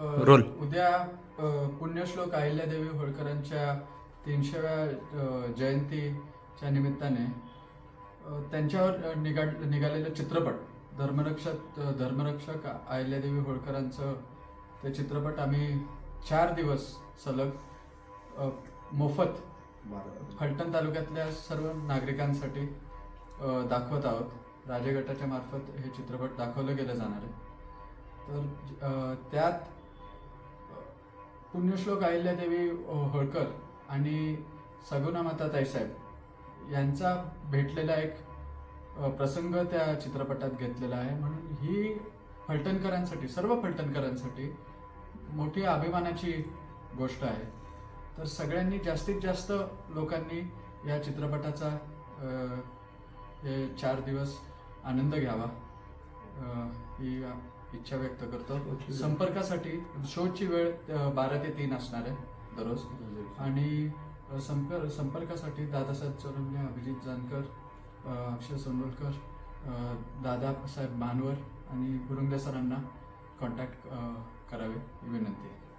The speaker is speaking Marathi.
रोल. उद्या पुण्यश्लोक अहिल्यादेवी होळकरांच्या तीनशेव्या जयंतीच्या निमित्ताने त्यांच्यावर निघा निघालेलं चित्रपट धर्मरक्षक धर्मरक्षक अहिल्यादेवी होळकरांचं ते चित्रपट आम्ही चार दिवस सलग मोफत फलटण तालुक्यातल्या सर्व नागरिकांसाठी दाखवत आहोत राजे गटाच्या मार्फत हे चित्रपट दाखवलं गेलं जाणार आहे तर त्यात पुण्यश्लोक अहिल्यादेवी होळकर आणि सगुणामाता ताईसाहेब यांचा भेटलेला एक प्रसंग त्या चित्रपटात घेतलेला आहे. म्हणून ही फलटणकरांसाठी सर्व फलटणकरांसाठी मोठी अभिमानाची गोष्ट आहे. तर सगळ्यांनी जास्तीत जास्त लोकांनी या चित्रपटाचा हे चार दिवस आनंद घ्यावा. ही इच्छा व्यक्त करतो. संपर्कासाठी शोची वेळ बारा ते तीन असणार आहे दररोज. आणि अ, संपर्क संपर्कासाठी दादासाहेब चोरंगे अभिजित जानकर अक्षय सोनवलकर दादासाहेब मानवर आणि गुरुंगे सरांना कॉन्टॅक्ट करावे ही विनंती आहे.